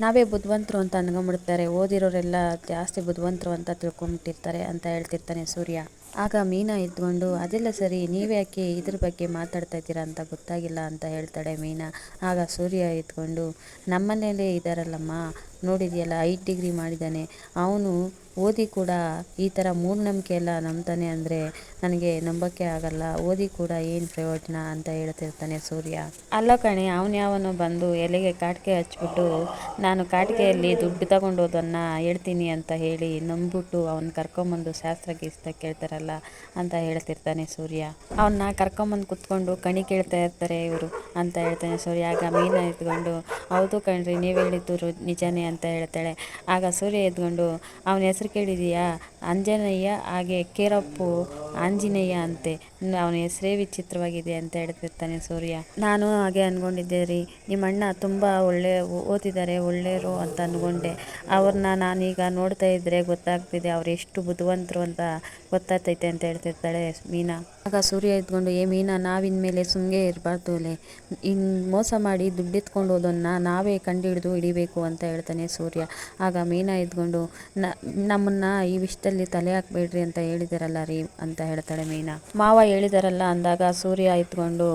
ನಾವೇ ಬುದ್ಧಿವಂತರು ಅಂತ ಅನ್ಕೊಂಬಿಡ್ತಾರೆ ಓದಿರೋರೆಲ್ಲ ಜಾಸ್ತಿ ಬುದ್ಧಿವಂತರು ಅಂತ ತಿಳ್ಕೊಂಬಿಟ್ಟಿರ್ತಾರೆ ಅಂತ ಹೇಳ್ತಿರ್ತಾನೆ ಸೂರ್ಯ. ಆಗ ಮೀನಾ ಇದ್ಕೊಂಡು ಅದೆಲ್ಲ ಸರಿ ನೀವ್ಯಾಕೆ ಇದ್ರ ಬಗ್ಗೆ ಮಾತಾಡ್ತಾ ಇದ್ದೀರಾ ಅಂತ ಗೊತ್ತಾಗಿಲ್ಲ, ಅಂತ ಹೇಳ್ತಾಳೆ ಮೀನಾ. ಆಗ ಸೂರ್ಯ ಇದ್ಕೊಂಡು ನಮ್ಮನೇಲೇ ಇದ್ದಾರಲ್ಲಮ್ಮ ನೋಡಿದೆಯಲ್ಲ, ಐದು ಡಿಗ್ರಿ ಮಾಡಿದ್ದಾನೆ. ಅವನು ಓದಿ ಕೂಡ ಈ ಥರ ಮೂಢನಂಬಿಕೆ ಎಲ್ಲ ನಂಬ್ತಾನೆ ಅಂದರೆ ನನಗೆ ನಂಬೋಕ್ಕೆ ಆಗಲ್ಲ. ಓದಿ ಕೂಡ ಏನು ಪ್ರಯೋಜನ ಅಂತ ಹೇಳ್ತಿರ್ತಾನೆ ಸೂರ್ಯ. ಅಲ್ಲ ಕಣೆ, ಅವನು ಯಾವನು ಬಂದು ಎಲೆಗೆ ಕಾಟಿಕೆ ಹಚ್ಚಿಬಿಟ್ಟು ನಾನು ಕಾಟಿಕೆಯಲ್ಲಿ ದುಡ್ಡು ತಗೊಂಡೋದನ್ನು ಹೇಳ್ತೀನಿ ಅಂತ ಹೇಳಿ ನಂಬಿಬಿಟ್ಟು ಅವನು ಕರ್ಕೊಂಬಂದು ಶಾಸ್ತ್ರ ಗೀಸ್ತ ಕೇಳ್ತಾರಲ್ಲ ಅಂತ ಹೇಳ್ತಿರ್ತಾನೆ ಸೂರ್ಯ. ಅವನ್ನ ಕರ್ಕೊಂಬಂದು ಕುತ್ಕೊಂಡು ಕಣಿ ಕೇಳ್ತಾ ಇರ್ತಾರೆ ಇವರು ಅಂತ ಹೇಳ್ತಾನೆ ಸೂರ್ಯ. ಆಗ ಮೀನ ಇದ್ಕೊಂಡು ಹೌದು ಕಣ್ರಿ, ನೀವು ಹೇಳಿದ್ದು ನಿಜನೇ ಅಂತ ಹೇಳ್ತಾಳೆ. ಆಗ ಸೂರ್ಯ ಎದ್ಕೊಂಡು ಅವನ ಹೆಸ್ರು ಕೇಳಿದೀಯಾ? ಅಂಜನಯ್ಯ, ಹಾಗೆ ಕೇರಪ್ಪು ಆಂಜನೇಯ ಅಂತೆ. ಅವನ ಹೆಸರೇ ವಿಚಿತ್ರವಾಗಿದೆ ಅಂತ ಹೇಳ್ತಿರ್ತಾನೆ ಸೂರ್ಯ. ನಾನು ಹಾಗೆ ಅಂದ್ಕೊಂಡಿದ್ದೆ ರೀ. ನಿಮ್ಮ ಅಣ್ಣ ತುಂಬ ಒಳ್ಳೆ ಓದಿದ್ದಾರೆ ಒಳ್ಳೆಯರು ಅಂತ ಅಂದ್ಕೊಂಡೆ ಅವ್ರನ್ನ ನಾನೀಗ ನೋಡ್ತಾ ಇದ್ದರೆ ಗೊತ್ತಾಗ್ತಿದೆ, ಅವ್ರು ಎಷ್ಟು ಬುದ್ಧಿವಂತರು ಅಂತ ಗೊತ್ತಾಗ್ತೈತೆ ಅಂತ ಹೇಳ್ತಿರ್ತಾಳೆ ಮೀನಾ. ಆಗ ಸೂರ್ಯ ಇದ್ಕೊಂಡು ಏ ಮೀನಾ, ನಾವಿನ್ಮೇಲೆ ಸುಮ್ಮನೆ ಇರಬಾರ್ದು ಲೇ. ಇನ್ನು ಮೋಸ ಮಾಡಿ ದುಡ್ಡು ಎತ್ಕೊಂಡು ಹೋದನ್ನ ನಾವೇ ಕಂಡು ಹಿಡಿದು ಹಿಡಿಬೇಕು ಅಂತ ಹೇಳ್ತಾನೆ ಸೂರ್ಯ. ಆಗ ಮೀನಾ ಇದ್ಕೊಂಡು ನಮ್ಮನ್ನು ಈ ವಿಷಯದಲ್ಲಿ ತಲೆ ಹಾಕ್ಬೇಡ್ರಿ ಅಂತ ಹೇಳಿದಾರಲ್ಲ ರೀ, ಅಂತ ಹೇಳ್ತಾಳೆ ಮೀನಾ. ಮಾವ ಹೇಳಿದಾರಲ್ಲ, ಅಂದಾಗ ಸೂರ್ಯ ಇದ್ಕೊಂಡು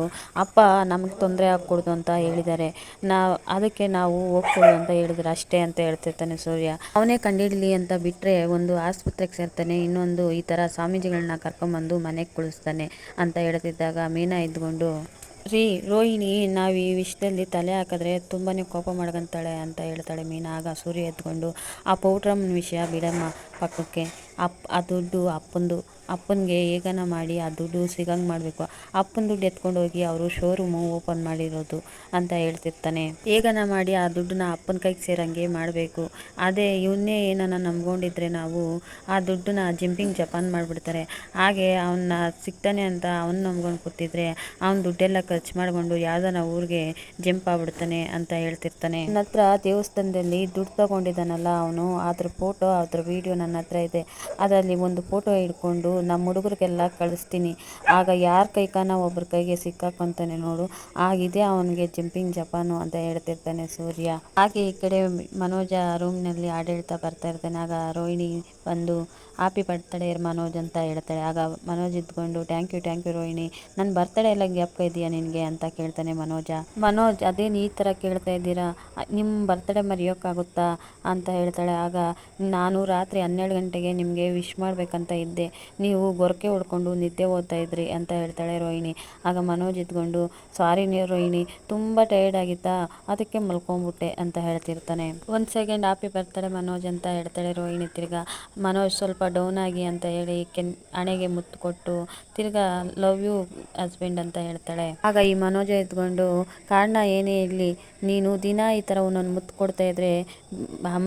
ಅಪ್ಪ, ನಮಗೆ ತೊಂದರೆ ಆಗ್ಕೊಡ್ದು ಅಂತ ಹೇಳಿದ್ದಾರೆ ನಾ, ಅದಕ್ಕೆ ನಾವು ಹೋಗ್ಕೊಡು ಅಂತ ಹೇಳಿದ್ರು, ಅಷ್ಟೇ ಅಂತ ಹೇಳ್ತಿರ್ತಾನೆ ಸೂರ್ಯ. ಅವನೇ ಕಂಡಿಡಲಿ ಅಂತ ಬಿಟ್ಟರೆ ಒಂದು ಆಸ್ಪತ್ರೆಗೆ ಸೇರ್ತಾನೆ, ಇನ್ನೊಂದು ಈ ಥರ ಸ್ವಾಮೀಜಿಗಳನ್ನ ಕರ್ಕೊಂಬಂದು ಮನೆಗೆ ಕುಳಿಸ್ತಾನೆ. ಅಂತ ಹೇಳ್ತಿದ್ದಾಗ ಮೀನಾ ಇದ್ಕೊಂಡು ರೀ, ರೋಹಿಣಿ, ನಾವು ಈ ವಿಷಯದಲ್ಲಿ ತಲೆ ಹಾಕಿದ್ರೆ ತುಂಬಾ ಕೋಪ ಮಾಡ್ಕೊಂತಾಳೆ ಅಂತ ಹೇಳ್ತಾಳೆ ಮೀನಾ. ಆಗ ಸೂರ್ಯ ಎದ್ಕೊಂಡು ಆ ಪೌಡ್ರಮ್ಮನ ವಿಷಯ ಬಿಡಮ್ಮ ಪಕ್ಕಕ್ಕೆ. ಅಪ್, ಆ ದುಡ್ಡು ಅಪ್ಪಂದು ಅಪ್ಪನಿಗೆ ಹೇಗನ ಮಾಡಿ ಆ ದುಡ್ಡು ಸಿಗಂಗೆ ಮಾಡಬೇಕು. ಅಪ್ಪನ ದುಡ್ಡು ಎತ್ಕೊಂಡು ಹೋಗಿ ಅವರು ಶೋರೂಮು ಓಪನ್ ಮಾಡಿರೋದು ಅಂತ ಹೇಳ್ತಿರ್ತಾನೆ. ಹೇಗನ ಮಾಡಿ ಆ ದುಡ್ಡನ್ನ ಅಪ್ಪನ ಕೈಗೆ ಸೇರಂಗೆ ಮಾಡಬೇಕು. ಅದೇ ಇವನ್ನೇ ಏನನ್ನ ನಂಬ್ಕೊಂಡಿದ್ರೆ ನಾವು ಆ ದುಡ್ಡನ್ನ ಜಿಂಪಿಂಗ್ ಜಪಾನ್ ಮಾಡಿಬಿಡ್ತಾರೆ. ಹಾಗೆ ಅವನ್ನ ಸಿಗ್ತಾನೆ ಅಂತ ಅವ್ನು ನಂಬ್ಕೊಂಡು ಕೂತಿದ್ರೆ ಅವ್ನ ದುಡ್ಡೆಲ್ಲ ಖರ್ಚು ಮಾಡಿಕೊಂಡು ಯಾವ್ದಾನ ಊರಿಗೆ ಜಂಪ್ ಆಗ್ಬಿಡ್ತಾನೆ ಅಂತ ಹೇಳ್ತಿರ್ತಾನೆ. ನನ್ನ ಹತ್ರ ದೇವಸ್ಥಾನದಲ್ಲಿ ದುಡ್ಡು ತಗೊಂಡಿದ್ದಾನಲ್ಲ ಅವನು. ಅದ್ರ ಫೋಟೋ ಅದ್ರ ವಿಡಿಯೋ ನನ್ನ ಹತ್ರ ಇದೆ. ಅದರಲ್ಲಿ ಒಂದು ಫೋಟೋ ಹಿಡ್ಕೊಂಡು ನಮ್ಮ ಹುಡುಗರಿಗೆಲ್ಲ ಕಳಿಸ್ತೀನಿ. ಆಗ ಯಾರ ಕೈಕಾನ ಒಬ್ಬರ ಕೈಗೆ ಸಿಕ್ಕಾಕೊಂತಾನೆ ನೋಡು. ಆಗಿದೆ ಅವನಿಗೆ ಜಂಪಿಂಗ್ ಜಪಾನು ಅಂತ ಹೇಳ್ತಿರ್ತಾನೆ ಸೂರ್ಯ. ಹಾಗೆ ಈ ಕಡೆ ಮನೋಜ ರೂಮ್ನಲ್ಲಿ ಆಡಳಿತ ಬರ್ತಾ ಇರ್ತಾನೆ. ಆಗ ರೋಹಿಣಿ ಬಂದು ಹ್ಯಾಪಿ ಬರ್ತಡೇ ಮನೋಜ್ ಅಂತ ಹೇಳ್ತಾಳೆ. ಆಗ ಮನೋಜ್ ಇದ್ಕೊಂಡು thank you thank you Rohini. ನನ್ನ ಬರ್ತಡೇ ಎಲ್ಲ ಜ್ಞಾಪಕ ಇದೆಯಾ ನಿನಗೆ? ಅಂತ ಕೇಳ್ತಾನೆ ಮನೋಜ. ಮನೋಜ್, ಅದೇನು ಈ ಥರ ಕೇಳ್ತಾ ಇದ್ದೀರಾ? ನಿಮ್ಮ ಬರ್ತಡೇ ಮರೆಯೋಕ್ಕಾಗುತ್ತಾ? ಅಂತ ಹೇಳ್ತಾಳೆ. ಆಗ, ನಾನು ರಾತ್ರಿ ಹನ್ನೆರಡು ಗಂಟೆಗೆ ನಿಮಗೆ ವಿಶ್ ಮಾಡಬೇಕಂತ ಇದ್ದೆ. ನೀವು ಗೊರಕೆ ಹೊಡ್ಕೊಂಡು ನಿದ್ದೆ ಓದ್ತಾ ಇದ್ರಿ ಅಂತ ಹೇಳ್ತಾಳೆ ರೋಹಿಣಿ. ಆಗ ಮನೋಜ್ ಇದ್ಕೊಂಡು ಸಾರಿ ನೀ ರೋಹಿಣಿ, ತುಂಬ ಟಯರ್ಡ್ ಆಗಿತ್ತಾ? ಅದಕ್ಕೆ ಮಲ್ಕೊಂಬಿಟ್ಟೆ, ಅಂತ ಹೇಳ್ತಿರ್ತಾನೆ. ಒಂದು ಸೆಕೆಂಡ್ ಆಪಿ ಬರ್ತಾಳೆ ಮನೋಜ್ ಅಂತ ಹೇಳ್ತಾಳೆ ರೋಹಿಣಿ ತಿರ್ಗಾ. ಮನೋಜ್ ಸ್ವಲ್ಪ ಡೌನ್ ಆಗಿ ಅಂತ ಹೇಳಿ ಕೆನ್ ಹಣೆಗೆ ಮುತ್ತು ಕೊಟ್ಟು, ತಿರ್ಗಾ ಲವ್ ಯು ಹಸ್ಬೆಂಡ್ ಅಂತ ಹೇಳ್ತಾಳೆ. ಆಗ ಈ ಮನೋಜ ಇದ್ಕೊಂಡು ಕಾರಣ ಏನೇ ಇರಲಿ, ನೀನು ದಿನ ಈ ಥರ ಒಂದೊಂದು ಮುತ್ತು ಕೊಡ್ತಾ ಇದ್ರೆ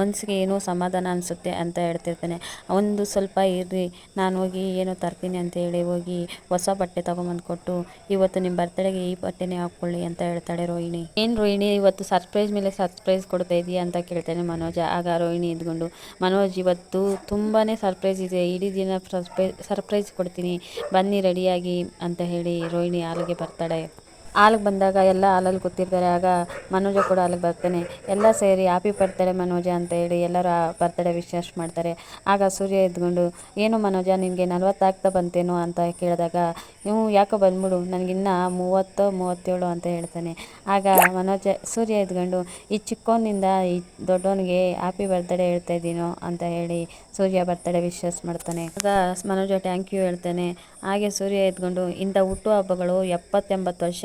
ಮನಸ್ಸಿಗೆ ಏನೋ ಸಮಾಧಾನ ಅನಿಸುತ್ತೆ, ಅಂತ ಹೇಳ್ತಿರ್ತಾನೆ. ಒಂದು ಸ್ವಲ್ಪ ಇರ್ರಿ, ನಾನು ಹೋಗಿ ಏನೋ ತರ್ತೀನಿ ಅಂತ ಹೇಳಿ ಹೋಗಿ ಹೊಸ ಬಟ್ಟೆ ತಗೊಂಬಂದು ಕೊಟ್ಟು, ಇವತ್ತು ನಿಮ್ಮ ಬರ್ತಡೆಗೆ ಈ ಬಟ್ಟೆನೇ ಹಾಕ್ಕೊಳ್ಳಿ ಅಂತ ಹೇಳ್ತಾಳೆ ರೋಹಿಣಿ. ಏನು ರೋಹಿಣಿ, ಇವತ್ತು ಸರ್ಪ್ರೈಸ್ ಮೇಲೆ ಸರ್ಪ್ರೈಸ್ ಕೊಡ್ತಾ ಇದೆಯಾ ಅಂತ ಕೇಳ್ತಾನೆ ಮನೋಜ. ಆಗ ರೋಹಿಣಿ ಇದ್ಕೊಂಡು ಮನೋಜ್, ಇವತ್ತು ತುಂಬಾ ಸರ್ಪ್ರೈಸ್ ಇದೆ. ಇಡೀ ದಿನ ಸರ್ಪ್ರೈಸ್ ಸರ್ಪ್ರೈಸ್ ಕೊಡ್ತೀನಿ. ಬನ್ನಿ ರೆಡಿಯಾಗಿ ಅಂತ ಹೇಳಿ ರೋಹಿಣಿ ಹಾಲಿಗೆ ಬರ್ತಾಳೆ. ಹಾಲಿಗೆ ಬಂದಾಗ ಎಲ್ಲ ಹಾಲಲ್ಲಿ ಕೂತಿರ್ತಾರೆ. ಆಗ ಮನೋಜ ಕೂಡ ಹಾಲಿಗೆ ಬರ್ತಾನೆ. ಎಲ್ಲ ಸೇರಿ ಹ್ಯಾಪಿ ಬರ್ತಡೇ ಮನೋಜ ಅಂತ ಹೇಳಿ ಎಲ್ಲರೂ ಬರ್ತಡೇ ವಿಶೇಷ ಮಾಡ್ತಾರೆ. ಆಗ ಸೂರ್ಯ ಎದ್ಕೊಂಡು ಏನು ಮನೋಜ, ನಿನಗೆ ನಲ್ವತ್ತಾಗ್ತಾ ಬಂತೇನೋ ಅಂತ ಕೇಳಿದಾಗ ನೀವು ಯಾಕೋ ಬಂದ್ಬಿಡು ನನಗಿನ್ನೂ ಮೂವತ್ತು, ಮೂವತ್ತೇಳು ಅಂತ ಹೇಳ್ತಾನೆ. ಆಗ ಮನೋಜ, ಸೂರ್ಯ ಎದ್ಕೊಂಡು ಈ ಚಿಕ್ಕವನಿಂದ ಈ ದೊಡ್ಡವನಿಗೆ ಹ್ಯಾಪಿ ಬರ್ತಡೇ ಹೇಳ್ತಾ ಇದ್ದೀನೋ ಅಂತ ಹೇಳಿ ಸೂರ್ಯ ಬರ್ತಡೇ ವಿಶಸ್ ಮಾಡ್ತಾನೆ. ಆಗ ಮನೋಜ ಥ್ಯಾಂಕ್ ಯು ಹೇಳ್ತಾನೆ. ಹಾಗೆ ಸೂರ್ಯ ಎದ್ಕೊಂಡು, ಇಂಥ ಹುಟ್ಟುಹಬ್ಬಗಳು ಎಪ್ಪತ್ತೆಂಬತ್ತು ವರ್ಷ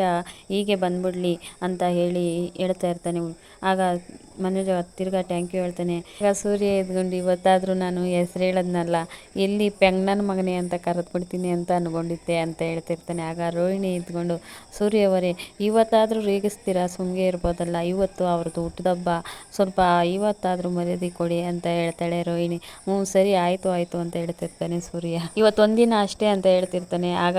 ಹೀಗೆ ಬಂದ್ಬಿಡ್ಲಿ ಅಂತ ಹೇಳಿ ಹೇಳ್ತಾ ಇರ್ತಾನೆ ಆಗ ಮನೋಜ ತಿರ್ಗಾ ಟ್ಯಾಂಕ್ ಯು ಹೇಳ್ತಾನೆ. ಈಗ ಸೂರ್ಯ ಎದ್ಕೊಂಡು ಇವತ್ತಾದರೂ ನಾನು ಹೆಸ್ರು ಹೇಳದ್ನಲ್ಲ, ಎಲ್ಲಿ ಪೆಂಗ್ನನ ಮಗನೇ ಅಂತ ಕರೆದ್ಬಿಡ್ತೀನಿ ಅಂತ ಅಂದ್ಕೊಂಡಿದ್ದೆ ಅಂತ ಹೇಳ್ತಿರ್ತಾನೆ. ಆಗ ರೋಹಿಣಿ ಇದ್ಕೊಂಡು ಸೂರ್ಯವರೇ ಇವತ್ತಾದರೂ ರೇಗಿಸ್ತೀರಾ? ಸುಮ್ಗೆ ಇರ್ಬೋದಲ್ಲ, ಇವತ್ತು ಅವ್ರದ್ದು ಹುಟ್ಟಿದಬ್ಬ ಸ್ವಲ್ಪ ಇವತ್ತಾದರೂ ಮರ್ಯಾದೆ ಕೊಡಿ ಅಂತ ಹೇಳ್ತಾಳೆ ರೋಹಿಣಿ. ಹ್ಞೂ, ಸರಿ, ಆಯಿತು ಆಯಿತು ಅಂತ ಹೇಳ್ತಿರ್ತಾನೆ ಸೂರ್ಯ. ಇವತ್ತೊಂದಿನ ಅಷ್ಟೇ ಅಂತ ಹೇಳ್ತಿರ್ತಾನೆ. ಆಗ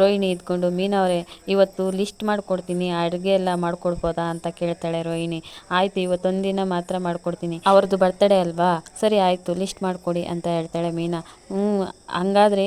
ರೋಹಿಣಿ ಇದ್ಕೊಂಡು ಮೀನವರೇ ಇವತ್ತು ಲಿಸ್ಟ್ ಮಾಡಿಕೊಡ್ತೀನಿ, ಅಡುಗೆ ಎಲ್ಲ ಮಾಡ್ಕೊಡ್ಬೋದಾ? ಅಂತ ಕೇಳ್ತಾಳೆ ರೋಹಿಣಿ. ಆಯಿತು ಇವತ್ತೊಂದಿನ ಮಾತ್ರ ಮಾಡ್ಕೊಡ್ತೀನಿ. ಅವ್ರದ್ದು ಬರ್ತಡೇ ಅಲ್ವಾ? ಸರಿ ಆಯ್ತು ಲಿಸ್ಟ್ ಮಾಡ್ಕೊಡಿ ಅಂತ ಹೇಳ್ತಾಳೆ ಮೀನಾ. ಹಂಗಾದ್ರೆ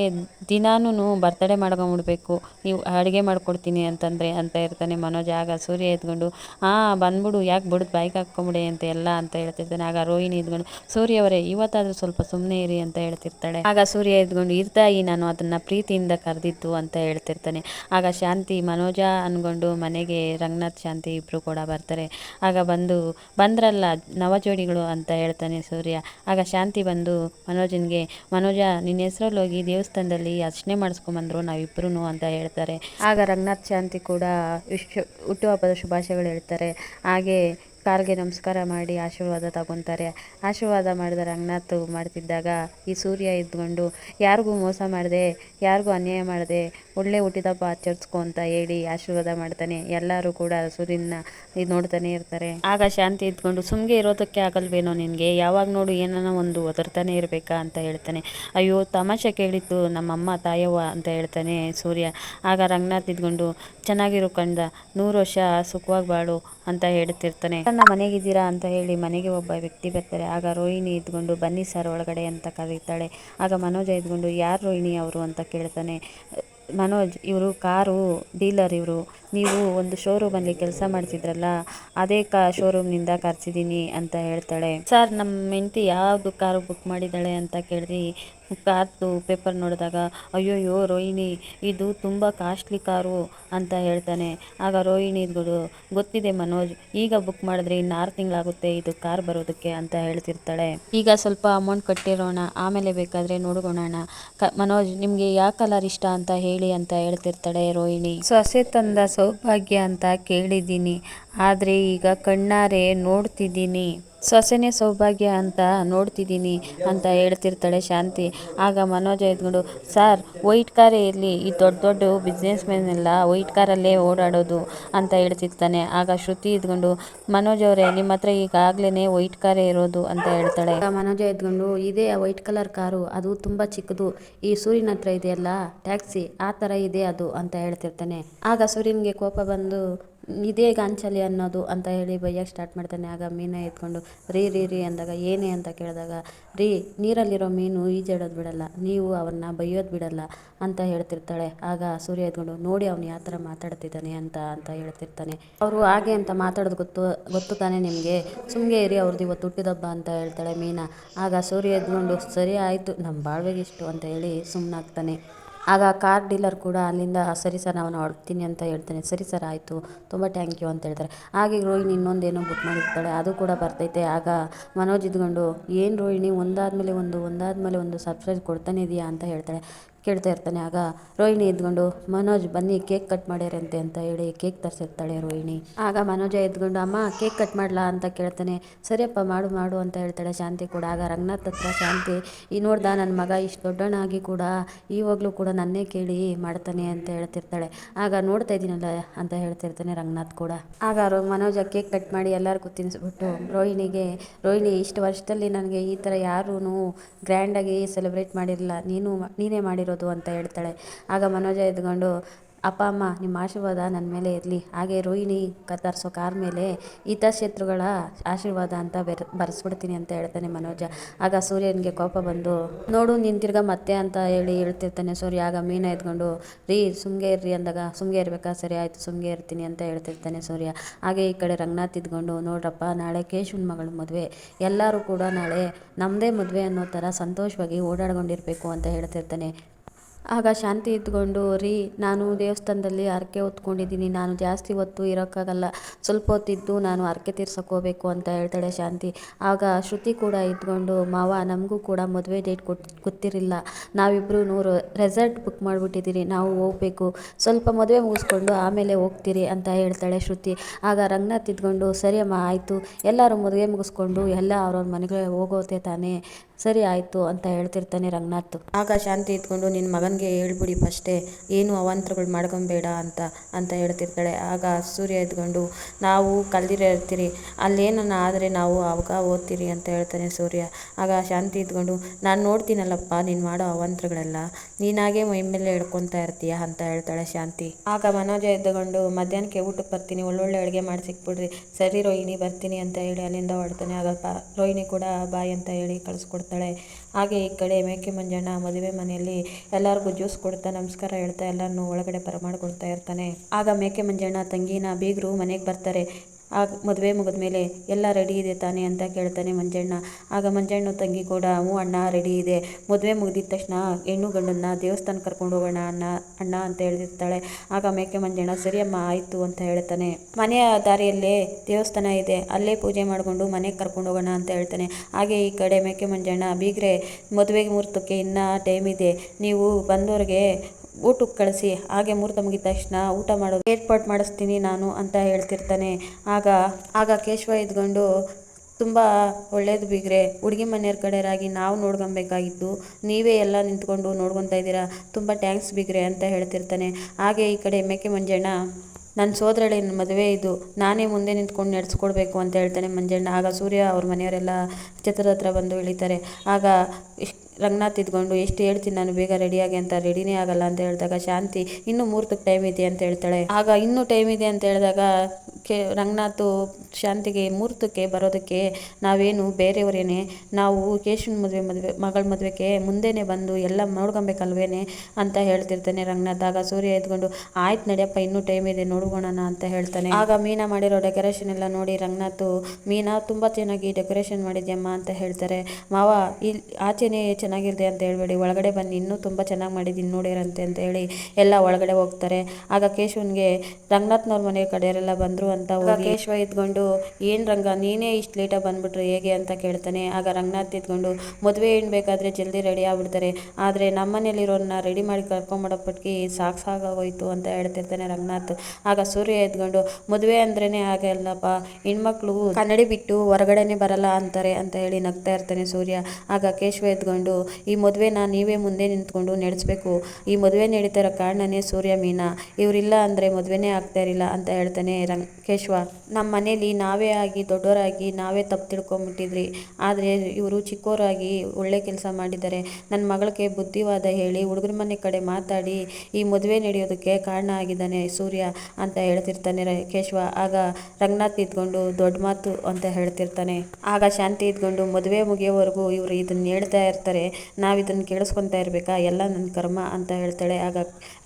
ದಿನಾನು ಬರ್ತಡೇ ಮಾಡ್ಕೊಂಬಿಡ್ಬೇಕು. ನೀವು ಅಡುಗೆ ಮಾಡ್ಕೊಡ್ತೀನಿ ಅಂತಂದರೆ ಅಂತ ಇರ್ತಾನೆ ಮನೋಜ್. ಆಗ ಸೂರ್ಯ ಎದ್ಕೊಂಡು ಹಾಂ ಬಂದ್ಬಿಡು, ಯಾಕೆ ಬಿಡುದು ಬೈಕ್ ಹಾಕ್ಕೊಂಬಿಡಿ ಅಂತ ಎಲ್ಲ ಅಂತ ಹೇಳ್ತಿರ್ತಾನೆ. ಆಗ ರೋಹಿಣಿ ಎದ್ಕೊಂಡು ಸೂರ್ಯವರೇ ಇವತ್ತಾದರೂ ಸ್ವಲ್ಪ ಸುಮ್ಮನೆ ಇರಿ ಅಂತ ಹೇಳ್ತಿರ್ತಾಳೆ. ಆಗ ಸೂರ್ಯ ಎದ್ಕೊಂಡು ಇರ್ತಾಯಿ ನಾನು ಅದನ್ನು ಪ್ರೀತಿಯಿಂದ ಕರೆದಿದ್ದು ಅಂತ ಹೇಳ್ತಿರ್ತಾನೆ. ಆಗ ಶಾಂತಿ, ಮನೋಜ ಅಂದ್ಕೊಂಡು ಮನೆಗೆ ರಂಗನಾಥ್ ಶಾಂತಿ ಇಬ್ಬರು ಕೂಡ ಬರ್ತಾರೆ. ಆಗ ಬಂದು, ಬಂದ್ರಲ್ಲ ನವಜೋಡಿಗಳು ಅಂತ ಹೇಳ್ತಾನೆ ಸೂರ್ಯ. ಆಗ ಶಾಂತಿ ಬಂದು ಮನೋಜನ್ಗೆ, ಮನೋಜ ನಿನ್ನ ಹೆಸರಲ್ಲಿ ಹೋಗಿ ದೇವಸ್ಥಾನದಲ್ಲಿ ಅರ್ಚನೆ ಮಾಡಿಸ್ಕೊಂಬಂದ್ರು ನಾವಿಬ್ಬರೂ ಅಂತ ಹೇಳ್ತಾರೆ. ಆಗ ರಂಗನಾಥ್ ಶಾಂತಿ ಕೂಡ ವಿಶ್ವ ಹುಟ್ಟುಹಬ್ಬದ ಶುಭಾಶಯಗಳು ಹೇಳ್ತಾರೆ. ಹಾಗೆ ಕಾಲ್ಗೆ ನಮಸ್ಕಾರ ಮಾಡಿ ಆಶೀರ್ವಾದ ತಗೊತಾರೆ. ಆಶೀರ್ವಾದ ಮಾಡಿದ ರಂಗನಾಥ್ ಮಾಡ್ತಿದ್ದಾಗ ಈ ಸೂರ್ಯ ಇದ್ಕೊಂಡು ಯಾರಿಗೂ ಮೋಸ ಮಾಡದೆ, ಯಾರಿಗೂ ಅನ್ಯಾಯ ಮಾಡದೆ ಒಳ್ಳೆ ಹುಟ್ಟಿದಪ್ಪ ಆಚರಿಸ್ಕೊ ಅಂತ ಹೇಳಿ ಆಶೀರ್ವಾದ ಮಾಡ್ತಾನೆ. ಎಲ್ಲರೂ ಕೂಡ ಸೂರ್ಯನ ಇದು ನೋಡ್ತಾನೆ ಇರ್ತಾರೆ. ಆಗ ಶಾಂತಿ ಇದ್ಕೊಂಡು ಸುಮ್ಗೆ ಇರೋದಕ್ಕೆ ಆಗಲ್ವೇನೋ ನಿನಗೆ? ಯಾವಾಗ ನೋಡು ಏನೋ ಒಂದು ಒದರ್ತಾನೆ ಇರಬೇಕಾ ಅಂತ ಹೇಳ್ತಾನೆ. ಅಯ್ಯೋ, ತಮಾಷೆ ಕೇಳಿದ್ದು ನಮ್ಮಮ್ಮ, ತಾಯವ್ವ ಅಂತ ಹೇಳ್ತಾನೆ ಸೂರ್ಯ. ಆಗ ರಂಗನಾಥ್ ಇದ್ಕೊಂಡು, ಚೆನ್ನಾಗಿರೋ ಕಂಡ ನೂರು ವರ್ಷ ಸುಖವಾಗಿ ಬಾಳು ಅಂತ ಹೇಳ್ತಿರ್ತಾನೆ. ನನ್ನ ಮನೆಗಿದ್ದೀರಾ ಅಂತ ಹೇಳಿ ಮನೆಗೆ ಒಬ್ಬ ವ್ಯಕ್ತಿ ಬರ್ತಾರೆ. ಆಗ ರೋಹಿಣಿ ಇದ್ಕೊಂಡು, ಬನ್ನಿ ಸರ್ ಒಳಗಡೆ ಅಂತ ಕರೀತಾಳೆ. ಆಗ ಮನೋಜ ಇದ್ಕೊಂಡು, ಯಾರು ರೋಹಿಣಿ ಅವರು? ಅಂತ ಕೇಳ್ತಾನೆ. ಮನೋಜ್, ಇವರು ಕಾರು, ಡೀಲರ್ ಇವರು. ನೀವು ಒಂದು ಶೋರೂಮಲ್ಲಿ ಕೆಲಸ ಮಾಡ್ತಿದ್ರಲ್ಲ ಅದೇ ಕಾ ಶೋರೂಮ್ನಿಂದ ಕರ್ಸಿದ್ದೀನಿ ಅಂತ ಹೇಳ್ತಾಳೆ. ಸರ್ ನಮ್ಮ ಹೆಂಡತಿ ಯಾವುದು ಕಾರು ಬುಕ್ ಮಾಡಿದ್ದಾಳೆ ಅಂತ ಕೇಳಿದ್ರಿ ಕಾರ್ದು ಪೇಪರ್ ನೋಡಿದಾಗ, ಅಯ್ಯೋಯ್ಯೋ, ರೋಹಿಣಿ, ಇದು ತುಂಬ ಕಾಸ್ಟ್ಲಿ ಕಾರು ಅಂತ ಹೇಳ್ತಾನೆ. ಆಗ ರೋಹಿಣಿಗಳು ಗೊತ್ತಿದೆ ಮನೋಜ್, ಈಗ ಬುಕ್ ಮಾಡಿದ್ರೆ ಇನ್ನು ಆರು ತಿಂಗಳಾಗುತ್ತೆ ಇದು ಕಾರ್ ಬರೋದಕ್ಕೆ ಅಂತ ಹೇಳ್ತಿರ್ತಾಳೆ. ಈಗ ಸ್ವಲ್ಪ ಅಮೌಂಟ್ ಕಟ್ಟಿರೋಣ, ಆಮೇಲೆ ಬೇಕಾದರೆ ನೋಡ್ಕೊಳೋಣ. ಕ, ಮನೋಜ್, ನಿಮಗೆ ಯಾವ ಕಲರ್ ಇಷ್ಟ ಅಂತ ಹೇಳಿ ಅಂತ ಹೇಳ್ತಿರ್ತಾಳೆ ರೋಹಿಣಿ. ಸೊಸೆ ತಂದ ಸೌಭಾಗ್ಯ ಅಂತ ಕೇಳಿದ್ದೀನಿ. ಆದರೆ ಈಗ ಕಣ್ಣಾರೆ ನೋಡ್ತಿದ್ದೀನಿ. ಸೊಸೆನೇ ಸೌಭಾಗ್ಯ ಅಂತ ನೋಡ್ತಿದ್ದೀನಿ ಅಂತ ಹೇಳ್ತಿರ್ತಾಳೆ ಶಾಂತಿ. ಆಗ ಮನೋಜ ಎದ್ಕೊಂಡು, ಸರ್, ವೈಟ್ ಕಾರೇ ಇರಲಿ. ಈ ದೊಡ್ಡ ದೊಡ್ಡ ಬಿಸ್ನೆಸ್ ಮ್ಯಾನ್ ಎಲ್ಲ ವೈಟ್ ಕಾರಲ್ಲೇ ಓಡಾಡೋದು ಅಂತ ಹೇಳ್ತಿರ್ತಾನೆ. ಆಗ ಶ್ರುತಿ ಇದ್ಕೊಂಡು ಮನೋಜ್ ಅವರೇ ನಿಮ್ಮ ಹತ್ರ ಈಗಾಗಲೇ ವೈಟ್ ಕಾರೇ ಇರೋದು ಅಂತ ಹೇಳ್ತಾಳೆ. ಮನೋಜ ಎದ್ಕೊಂಡು, ಇದೇ ವೈಟ್ ಕಲರ್ ಕಾರು, ಅದು ತುಂಬ ಚಿಕ್ಕದು. ಈ ಸೂರ್ಯನ ಹತ್ರ ಇದೆಯಲ್ಲ, ಟ್ಯಾಕ್ಸಿ, ಆ ಥರ ಇದೆ ಅದು ಅಂತ ಹೇಳ್ತಿರ್ತಾನೆ. ಆಗ ಸೂರ್ಯನಿಗೆ ಕೋಪ ಬಂದು ಇದೇ ಗಾಂಚಲಿ ಅನ್ನೋದು ಅಂತ ಹೇಳಿ ಬೈಯಕ್ಕೆ ಸ್ಟಾರ್ಟ್ ಮಾಡ್ತಾನೆ. ಆಗ ಮೀನ ಎತ್ಕೊಂಡು, ರೀ ರೀ ರೀ ಅಂದಾಗ, ಏನೇ ಅಂತ ಕೇಳಿದಾಗ, ರೀ, ನೀರಲ್ಲಿರೋ ಮೀನು ಈಜಾಡೋದು ಬಿಡಲ್ಲ, ನೀವು ಅವನ್ನ ಬೈಯೋದು ಬಿಡಲ್ಲ ಅಂತ ಹೇಳ್ತಿರ್ತಾಳೆ. ಆಗ ಸೂರ್ಯ ಎದ್ಕೊಂಡು ನೋಡಿ ಅವನು ಯಾವ ಥರ ಮಾತಾಡ್ತಿದ್ದಾನೆ ಅಂತ ಅಂತ ಹೇಳ್ತಿರ್ತಾನೆ. ಅವರು ಹಾಗೆ ಅಂತ ಮಾತಾಡೋದು ಗೊತ್ತು ಗೊತ್ತು ತಾನೇ ನಿಮಗೆ? ಸುಮ್ಮನೆ ಇರಿ ಅವ್ರದ್ದು ಇವತ್ತು ಹುಟ್ಟಿದಬ್ಬ ಅಂತ ಹೇಳ್ತಾಳೆ ಮೀನಾ. ಆಗ ಸೂರ್ಯ ಎದ್ಕೊಂಡು ಸರಿ ಆಯಿತು ನಮ್ಮ ಬಾಳ್ವೆಗೆ ಇಷ್ಟು ಅಂತ ಹೇಳಿ ಸುಮ್ಮನಾಗ್ತಾನೆ ಆಗ ಕಾರ್ ಡೀಲರ್ ಕೂಡ ಅಲ್ಲಿಂದ, ಸರಿ ಸರ್, ನಾನು ಹೊರಡ್ತೀನಿ ಅಂತ ಹೇಳ್ತಾನೆ. ಸರಿ ಸರ್, ಆಯಿತು. ತುಂಬ ಥ್ಯಾಂಕ್ ಯು ಅಂತ ಹೇಳ್ತಾರೆ. ಹಾಗೆ ರೋಹಿಣಿ ಇನ್ನೊಂದೇನೋ ಬುಕ್ ಮಾಡಿರ್ತಾಳೆ. ಅದು ಕೂಡ ಬರ್ತೈತೆ. ಆಗ ಮನೋಜ್ ಇದ್ಕೊಂಡು, ಏನು ರೋಹಿಣಿ, ಒಂದಾದ್ಮೇಲೆ ಒಂದು ಒಂದಾದ್ಮೇಲೆ ಒಂದು ಸರ್ಪ್ರೈಸ್ ಕೊಡ್ತಾನೆ ಇದೆಯಾ? ಅಂತ ಹೇಳ್ತಾಳೆ. ಕೇಳ್ತಾ ಇರ್ತಾನೆ, ಆಗ ರೋಹಿಣಿ ಎದ್ಕೊಂಡು ಮನೋಜ್ ಬನ್ನಿ, ಕೇಕ್ ಕಟ್ ಮಾಡ್ಯಾರಂತೆ, ಅಂತ ಹೇಳಿ ಕೇಕ್ ತರಿಸಿರ್ತಾಳೆ ರೋಹಿಣಿ. ಆಗ ಮನೋಜ ಎದ್ಕೊಂಡು ಅಮ್ಮ, ಕೇಕ್ ಕಟ್ ಮಾಡ್ಲಾ? ಅಂತ ಕೇಳ್ತಾನೆ, ಸರಿಯಪ್ಪ, ಮಾಡು ಮಾಡು, ಅಂತ ಹೇಳ್ತಾಳೆ ಶಾಂತಿ ಕೂಡ. ಆಗ ರಂಗನಾಥ್ ಹತ್ರ ಶಾಂತಿ, ಈ ನೋಡ್ದ ನನ್ನ ಮಗ ಇಷ್ಟು ದೊಡ್ಡವನಾಗಿ ಕೂಡ ಈವಾಗಲೂ ಕೂಡ ನನ್ನೇ ಕೇಳಿ ಮಾಡ್ತಾನೆ, ಅಂತ ಹೇಳ್ತಿರ್ತಾಳೆ. ಆಗ ನೋಡ್ತಾ ಇದ್ದೀನಲ್ಲ ಅಂತ ಹೇಳ್ತಿರ್ತಾನೆ ರಂಗನಾಥ್ ಕೂಡ. ಆಗ ಮನೋಜ ಕೇಕ್ ಕಟ್ ಮಾಡಿ ಎಲ್ಲರಿಗೂ ತಿನ್ನಿಸ್ಬಿಟ್ಟು ರೋಹಿಣಿಗೆ, ರೋಹಿಣಿ, ಇಷ್ಟು ವರ್ಷದಲ್ಲಿ ನನಗೆ ಈ ಥರ ಯಾರೂ ಗ್ರ್ಯಾಂಡಾಗಿ ಸೆಲೆಬ್ರೇಟ್ ಮಾಡಿರಲಿಲ್ಲ. ನೀನು, ನೀನೇ ಮಾಡಿರೋದು ಅಂತ ಹೇಳ್ತಾಳೆ. ಆಗ ಮನೋಜ ಎದ್ಕೊಂಡು ಅಪ್ಪ, ಅಮ್ಮ, ನಿಮ್ಮ ಆಶೀರ್ವಾದ ನನ್ನ ಮೇಲೆ ಇರಲಿ. ಹಾಗೆ ರೋಹಿಣಿ ಕತ್ತರಿಸೋ ಕಾರ್ ಮೇಲೆ ಹಿತಶತ್ರುಗಳ ಆಶೀರ್ವಾದ ಅಂತ ಬೆರ್, ಬರೆಸ್ಬಿಡ್ತೀನಿ ಅಂತ ಹೇಳ್ತಾನೆ ಮನೋಜ. ಆಗ ಸೂರ್ಯನಿಗೆ ಕೋಪ ಬಂದು, ನೋಡು, ನೀನು ತಿರ್ಗ ಮತ್ತೆ ಅಂತ ಹೇಳಿ ಹೇಳ್ತಿರ್ತಾನೆ ಸೂರ್ಯ. ಆಗ ಮೀನ ಎದ್ಕೊಂಡು ರೀ, ಸುಮ್ಗೆ ಇರ್ರಿ ಅಂದಾಗ, ಸುಮ್ಗೆ ಇರಬೇಕಾ? ಸರಿ, ಆಯಿತು, ಸುಮ್ಗೆ ಇರ್ತೀನಿ ಅಂತ ಹೇಳ್ತಿರ್ತಾನೆ ಸೂರ್ಯ. ಹಾಗೆ ಈ ಕಡೆ ರಂಗನಾಥ್ ಇದ್ಕೊಂಡು ನೋಡ್ರಪ್ಪ, ನಾಳೆ ಕೇಶವನ್ ಮಗಳ ಮದುವೆ. ಎಲ್ಲರೂ ಕೂಡ ನಾಳೆ ನಮ್ಮದೇ ಮದುವೆ ಅನ್ನೋ ಥರ ಸಂತೋಷವಾಗಿ ಓಡಾಡ್ಕೊಂಡಿರ್ಬೇಕು ಅಂತ ಹೇಳ್ತಿರ್ತಾನೆ. ಆಗ ಶಾಂತಿ ಇದ್ಕೊಂಡು ರೀ, ನಾನು ದೇವಸ್ಥಾನದಲ್ಲಿ ಹರಕೆ ಹೊತ್ಕೊಂಡಿದ್ದೀನಿ. ನಾನು ಜಾಸ್ತಿ ಹೊತ್ತು ಇರೋಕ್ಕಾಗಲ್ಲ. ಸ್ವಲ್ಪ ಹೊತ್ತಿದ್ದು ನಾನು ಹರಕೆ ತೀರ್ಸಕ್ಕೆ ಹೋಗ್ಬೇಕು, ಅಂತ ಹೇಳ್ತಾಳೆ ಶಾಂತಿ. ಆಗ ಶ್ರುತಿ ಕೂಡ ಇದ್ಕೊಂಡು ಮಾವ, ನಮಗೂ ಕೂಡ ಮದುವೆ ಡೇಟ್ ಕೊಟ್ಟು ಗೊತ್ತಿರಲಿಲ್ಲ. ನಾವಿಬ್ಬರು ನೂರು ರೆಸಾರ್ಟ್ ಬುಕ್ ಮಾಡಿಬಿಟ್ಟಿದ್ದೀರಿ. ನಾವು ಹೋಗಬೇಕು. ಸ್ವಲ್ಪ ಮದುವೆ ಮುಗಿಸ್ಕೊಂಡು ಆಮೇಲೆ ಹೋಗ್ತೀರಿ, ಅಂತ ಹೇಳ್ತಾಳೆ ಶ್ರುತಿ. ಆಗ ರಂಗನಾಥ್ ಇದ್ಕೊಂಡು ಸರಿಯಮ್ಮ, ಆಯಿತು. ಎಲ್ಲರೂ ಮದುವೆ ಮುಗಿಸ್ಕೊಂಡು ಎಲ್ಲ ಅವ್ರವ್ರ ಮನೆಗೆ ಹೋಗೋತೆ ತಾನೇ. ಸರಿ ಆಯಿತು ಅಂತ ಹೇಳ್ತಿರ್ತಾನೆ ರಂಗನಾಥ್. ಆಗ ಶಾಂತಿ ಇದ್ಕೊಂಡು ನಿನ್ನ ಮಗನಿಗೆ ಹೇಳ್ಬಿಡಿ ಫಸ್ಟೇ, ಏನು ಅವಾಂತರಗಳು ಮಾಡ್ಕೊಬೇಡ ಅಂತ ಅಂತ ಹೇಳ್ತಿರ್ತಾಳೆ. ಆಗ ಸೂರ್ಯ ಎದ್ಕೊಂಡು, ನಾವು ಕಲ್ದಿರೋ ಇರ್ತೀರಿ, ಅಲ್ಲೇನನ್ನ ಆದರೆ ನಾವು ಅವಾಗ ಓದ್ತೀರಿ ಅಂತ ಹೇಳ್ತಾನೆ ಸೂರ್ಯ. ಆಗ ಶಾಂತಿ ಇದ್ಕೊಂಡು, ನಾನು ನೋಡ್ತೀನಲ್ಲಪ್ಪ, ನೀನು ಮಾಡೋ ಅವಾಂತರಗಳೆಲ್ಲ. ನೀನಾಗೆ ಮೈ ಮೇಲೆ ಹಿಡ್ಕೊತಾ ಇರ್ತೀಯ? ಅಂತ ಹೇಳ್ತಾಳೆ ಶಾಂತಿ. ಆಗ ಮನೋಜ ಎದ್ದುಕೊಂಡು, ಮಧ್ಯಾಹ್ನಕ್ಕೆ ಊಟಕ್ಕೆ ಬರ್ತೀನಿ, ಒಳ್ಳೊಳ್ಳೆ ಅಡುಗೆ ಮಾಡಿ ಸಿಕ್ಬಿಡ್ರಿ. ಸರಿ ರೋಹಿಣಿ, ಬರ್ತೀನಿ ಅಂತ ಹೇಳಿ ಅಲ್ಲಿಂದ ಹೊಡ್ತಾನೆ ಆಗ ರೋಹಿಣಿ ಕೂಡ ಬಾಯ್ ಅಂತ ಹೇಳಿ ಹಾಗೆ ಈ ಕಡೆ ಮೇಕೆ ಮಂಜಣ್ಣ ಮದುವೆ ಮನೆಯಲ್ಲಿ ಎಲ್ಲರಿಗೂ ಜ್ಯೂಸ್ ಕೊಡ್ತಾ ನಮಸ್ಕಾರ ಹೇಳ್ತಾ ಎಲ್ಲರನ್ನೂ ಒಳಗಡೆ ಬರಮಾಡ್ಕೊಳ್ತಾ ಇರ್ತಾನೆ. ಆಗ ಮೇಕೆ ಮಂಜಣ್ಣ ತಂಗಿನ ಬೀಗರು ಮನೆಗೆ ಬರ್ತಾರೆ. ಆಗ ಮದುವೆ ಮುಗಿದ ಮೇಲೆ ಎಲ್ಲ ರೆಡಿ ಇದೆ ತಾನೆ ಅಂತ ಕೇಳ್ತಾನೆ ಮಂಜಣ್ಣ. ಆಗ ಮಂಜಣ್ಣ ತಂಗಿ ಕೂಡ, ಹ್ಞೂ ಅಣ್ಣ ರೆಡಿ ಇದೆ. ಮದುವೆ ಮುಗಿದಿದ ತಕ್ಷಣ ಹೆಣ್ಣು ಗಂಡನ್ನ ದೇವಸ್ಥಾನ ಕರ್ಕೊಂಡು ಹೋಗೋಣ ಅಣ್ಣ ಅಣ್ಣ ಅಂತ ಹೇಳ್ದಿರ್ತಾಳೆ ಆಗ ಮೇಕೆ ಮಂಜಣ್ಣ, ಸರಿಯಮ್ಮ, ಆಯಿತು ಅಂತ ಹೇಳ್ತಾನೆ. ಮನೆಯ ದಾರಿಯಲ್ಲೇ ದೇವಸ್ಥಾನ ಇದೆ. ಅಲ್ಲೇ ಪೂಜೆ ಮಾಡಿಕೊಂಡು ಮನೆಗೆ ಕರ್ಕೊಂಡು ಹೋಗೋಣ ಅಂತ ಹೇಳ್ತಾನೆ. ಹಾಗೆ ಈ ಕಡೆ ಮೇಕೆ ಮಂಜಣ್ಣ, ಬೀಗ್ರೆ, ಮದುವೆ ಮುಹೂರ್ತಕ್ಕೆ ಇನ್ನೂ ಟೈಮ್ ಇದೆ. ನೀವು ಬಂದವ್ರಿಗೆ ಊಟಕ್ಕೆ ಕಳಿಸಿ, ಹಾಗೆ ಮುಹೂರ್ತ ಮುಗಿದ ತಕ್ಷಣ ಊಟ ಮಾಡೋದು ಏರ್ಪಾಟ್ ಮಾಡಿಸ್ತೀನಿ ನಾನು ಅಂತ ಹೇಳ್ತಿರ್ತಾನೆ. ಆಗ ಆಗ ಕೇಶವ ಇದ್ಕೊಂಡು ತುಂಬ ಒಳ್ಳೇದು ಬೀಗ್ರೆ, ಹುಡುಗಿ ಮನೆಯವ್ರ ಕಡೆಯರಾಗಿ ನಾವು ನೋಡ್ಕೊಬೇಕಾಗಿತ್ತು. ನೀವೇ ಎಲ್ಲ ನಿಂತ್ಕೊಂಡು ನೋಡ್ಕೊತಾ ಇದ್ದೀರಾ? ತುಂಬ ಟ್ಯಾಂಕ್ಸ್ ಬೀಗ್ರೆ, ಅಂತ ಹೇಳ್ತಿರ್ತಾನೆ. ಹಾಗೆ ಈ ಕಡೆ ಮೇಕೆ ಮಂಜಣ್ಣ ನನ್ನ ಸೋದರಳಿನ ಮದುವೆ ಇದು. ನಾನೇ ಮುಂದೆ ನಿಂತ್ಕೊಂಡು ನಡೆಸ್ಕೊಡ್ಬೇಕು, ಅಂತ ಹೇಳ್ತಾನೆ ಮಂಜಣ್ಣ. ಆಗ ಸೂರ್ಯ ಅವ್ರ ಮನೆಯವರೆಲ್ಲ ಛತ್ರದ ಹತ್ರ ಬಂದು ಇಳಿತಾರೆ. ಆಗ ರಂಗನಾಥ್ ಇದ್ಕೊಂಡು ಎಷ್ಟು ಹೇಳ್ತೀನಿ ನಾನು ಬೇಗ ರೆಡಿಯಾಗಿ ಅಂತ ರೆಡಿನೇ ಆಗಲ್ಲ ಅಂತ ಹೇಳಿದಾಗ ಶಾಂತಿ, ಇನ್ನೂ ಮೂರ್ತಕ್ಕೆ ಟೈಮ್ ಇದೆ ಅಂತ ಹೇಳ್ತಾಳೆ. ಆಗ ಇನ್ನೂ ಟೈಮ್ ಇದೆ ಅಂತ ಹೇಳಿದಾಗ ಕೆ, ರಂಗನಾಥ್ ಶಾಂತಿಗೆ ಮೂರ್ತಕ್ಕೆ ಬರೋದಕ್ಕೆ ನಾವೇನು ಬೇರೆಯವರೇನೆ? ನಾವು ಕೇಶವನ ಮದುವೆ ಮದುವೆ, ಮಗಳ ಮದುವೆಗೆ ಮುಂದೆನೆ ಬಂದು ಎಲ್ಲ ನೋಡ್ಕೊಬೇಕಲ್ವೇನೆ ಅಂತ ಹೇಳ್ತಿರ್ತಾನೆ ರಂಗನಾಥ್. ಆಗ ಸೂರ್ಯ ಎದ್ಕೊಂಡು, ಆಯ್ತು ನಡಿಯಪ್ಪ, ಇನ್ನೂ ಟೈಮ್ ಇದೆ, ನೋಡ್ಕೊಳೋಣ ಅಂತ ಹೇಳ್ತಾನೆ. ಆಗ ಮೀನಾ ಮಾಡಿರೋ ಡೆಕೋರೇಷನ್ ಎಲ್ಲ ನೋಡಿ ರಂಗನಾಥ್, ಮೀನಾ, ತುಂಬ ಚೆನ್ನಾಗಿ ಡೆಕೋರೇಷನ್ ಮಾಡಿದ್ಯಮ್ಮ ಅಂತ ಹೇಳ್ತಾರೆ. ಮಾವ ಇಲ್ಲಿ ಆಚೆನೇ ಚೆನ್ನಾಗಿದೆ ಅಂತ ಹೇಳ್ಬೇಡಿ. ಒಳಗಡೆ ಬನ್ನಿ ಇನ್ನೂ ತುಂಬ ಚೆನ್ನಾಗಿ ಮಾಡಿದ್ದೀನಿ ನೋಡಿರಂತೆ ಅಂತ ಹೇಳಿ ಎಲ್ಲ ಒಳಗಡೆ ಹೋಗ್ತಾರೆ. ಆಗ ಕೇಶವನಿಗೆ ರಂಗನಾಥ್ನವ್ರ ಮನೆ ಕಡೆಯವರೆಲ್ಲ ಬಂದರು ಅಂತ ಕೇಶವ ಇದ್ಕೊಂಡು ಏನು ರಂಗ ನೀನೇ ಇಷ್ಟು ಲೇಟಾಗಿ ಬಂದ್ಬಿಟ್ರು ಹೇಗೆ? ಅಂತ ಕೇಳ್ತಾನೆ. ಆಗ ರಂಗನಾಥ್ ಇದ್ಕೊಂಡು ಮದುವೆ ಏನು ಬೇಕಾದರೆ ಜಲ್ದಿ ರೆಡಿ ಆಗ್ಬಿಡ್ತಾರೆ. ಆದರೆ ನಮ್ಮ ಮನೆಯಲ್ಲಿರೋನ್ನ ರೆಡಿ ಮಾಡಿ ಕರ್ಕೊಂಬಡಪ್ಪಟ್ಟಿ ಸಾಕು ಸಾಕಾಗೋಯ್ತು ಅಂತ ಹೇಳ್ತಿರ್ತಾನೆ ರಂಗನಾಥ್. ಆಗ ಸೂರ್ಯ ಎದ್ಕೊಂಡು ಮದುವೆ ಅಂದ್ರೇ ಹಾಗೆ ಅಲ್ಲಪ್ಪ. ಹೆಣ್ಮಕ್ಳು ಕನ್ನಡಿ ಬಿಟ್ಟು ಹೊರಗಡೆನೆ ಬರಲ್ಲ ಅಂತಾರೆ ಅಂತ ಹೇಳಿ ನಗ್ತಾ ಇರ್ತಾನೆ ಸೂರ್ಯ. ಆಗ ಕೇಶವ ಎದ್ಕೊಂಡು ಈ ಮದುವೆನ ನೀವೇ ಮುಂದೆ ನಿಂತ್ಕೊಂಡು ನಡೆಸಬೇಕು. ಈ ಮದುವೆ ನಡೀತಾ ಕಾರಣನೇ ಸೂರ್ಯ ಮೀನಾ. ಇವರಿಲ್ಲ ಅಂದರೆ ಮದುವೆನೇ ಆಗ್ತಾ ಇರಲಿಲ್ಲ ಅಂತ ಹೇಳ್ತಾನೆ ರಂಗ್ ಕೇಶವ ನಮ್ಮ ಮನೇಲಿ ನಾವೇ ಆಗಿ ದೊಡ್ಡವರಾಗಿ ನಾವೇ ತಪ್ಪು ತಿಳ್ಕೊಂಬಿಟ್ಟಿದ್ರಿ. ಆದರೆ ಇವರು ಚಿಕ್ಕವರಾಗಿ ಒಳ್ಳೆ ಕೆಲಸ ಮಾಡಿದ್ದಾರೆ. ನನ್ನ ಮಗಳಿಗೆ ಬುದ್ಧಿವಾದ ಹೇಳಿ ಹುಡುಗರ ಮನೆ ಕಡೆ ಮಾತಾಡಿ ಈ ಮದುವೆ ನಡೆಯೋದಕ್ಕೆ ಕಾರಣ ಆಗಿದ್ದಾನೆ ಸೂರ್ಯ ಅಂತ ಹೇಳ್ತಿರ್ತಾನೆ ಕೇಶವ ಆಗ ರಂಗನಾಥ್ ಇದ್ಕೊಂಡು ದೊಡ್ಡ ಮಾತು ಅಂತ ಹೇಳ್ತಿರ್ತಾನೆ. ಆಗ ಶಾಂತಿ ಇದ್ಕೊಂಡು ಮದುವೆ ಮುಗಿಯೋವರೆಗೂ ಇವರು ಇದನ್ನ ಹೇಳ್ತಾ ಇರ್ತಾರೆ. ನಾವು ಇದನ್ನು ಕೇಳಿಸ್ಕೊತಾ ಇರಬೇಕಾ? ಎಲ್ಲ ನನ್ನ ಕರ್ಮ ಅಂತ ಹೇಳ್ತಾಳೆ. ಆಗ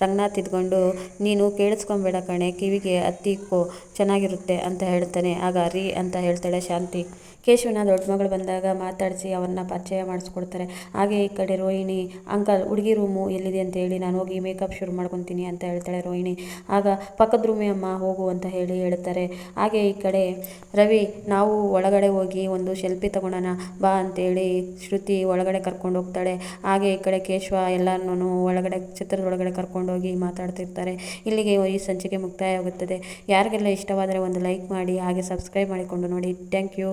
ರಂಗನಾಥ್ ಇದ್ಕೊಂಡು, ನೀನು ಕೇಳಿಸ್ಕೊಂಬೇಡ ಕಣೆ, ಕಿವಿಗೆ ಹತ್ತಿಕ್ಕೋ ಚೆನ್ನಾಗಿರುತ್ತೆ ಅಂತ ಹೇಳ್ತಾನೆ. ಆಗ ರೀ ಅಂತ ಹೇಳ್ತಾಳೆ ಶಾಂತಿ. ಕೇಶವನ ದೊಡ್ಡ ಮಗಳು ಬಂದಾಗ ಮಾತಾಡಿಸಿ ಅವನ್ನ ಪರಿಚಯ ಮಾಡಿಸ್ಕೊಡ್ತಾರೆ. ಹಾಗೆ ಈ ಕಡೆ ರೋಹಿಣಿ, ಅಂಕಲ್, ಹುಡುಗಿ ರೂಮು ಎಲ್ಲಿದೆ ಅಂತ ಹೇಳಿ ನಾನು ಹೋಗಿ ಮೇಕಪ್ ಶುರು ಮಾಡ್ಕೊತೀನಿ ಅಂತ ಹೇಳ್ತಾಳೆ ರೋಹಿಣಿ. ಆಗ ಪಕ್ಕದ ರೂಮೇ ಅಮ್ಮ, ಹೋಗು ಅಂತ ಹೇಳಿ ಹೇಳ್ತಾರೆ. ಹಾಗೆ ಈ ಕಡೆ ರವಿ, ನಾವು ಒಳಗಡೆ ಹೋಗಿ ಒಂದು ಶೆಲ್ಫಿ ತಗೊಳೋಣ, ಬಾ ಅಂತೇಳಿ ಶ್ರುತಿ ಒಳಗಡೆ ಕರ್ಕೊಂಡು ಹೋಗ್ತಾಳೆ. ಹಾಗೆ ಈ ಕಡೆ ಕೇಶವ ಎಲ್ಲರನ್ನೂ ಒಳಗಡೆ, ಚಿತ್ರದೊಳಗಡೆ ಕರ್ಕೊಂಡೋಗಿ ಮಾತಾಡ್ತಿರ್ತಾರೆ. ಇಲ್ಲಿಗೆ ಈ ಸಂಚಿಕೆ ಮುಕ್ತಾಯ ಆಗುತ್ತದೆ ಯಾರಿಗೆಲ್ಲ ಇಷ್ಟವಾದರೆ ಒಂದು ಲೈಕ್ ಮಾಡಿ, ಹಾಗೆ ಸಬ್ಸ್ಕ್ರೈಬ್ ಮಾಡಿಕೊಂಡು ನೋಡಿ. Thank you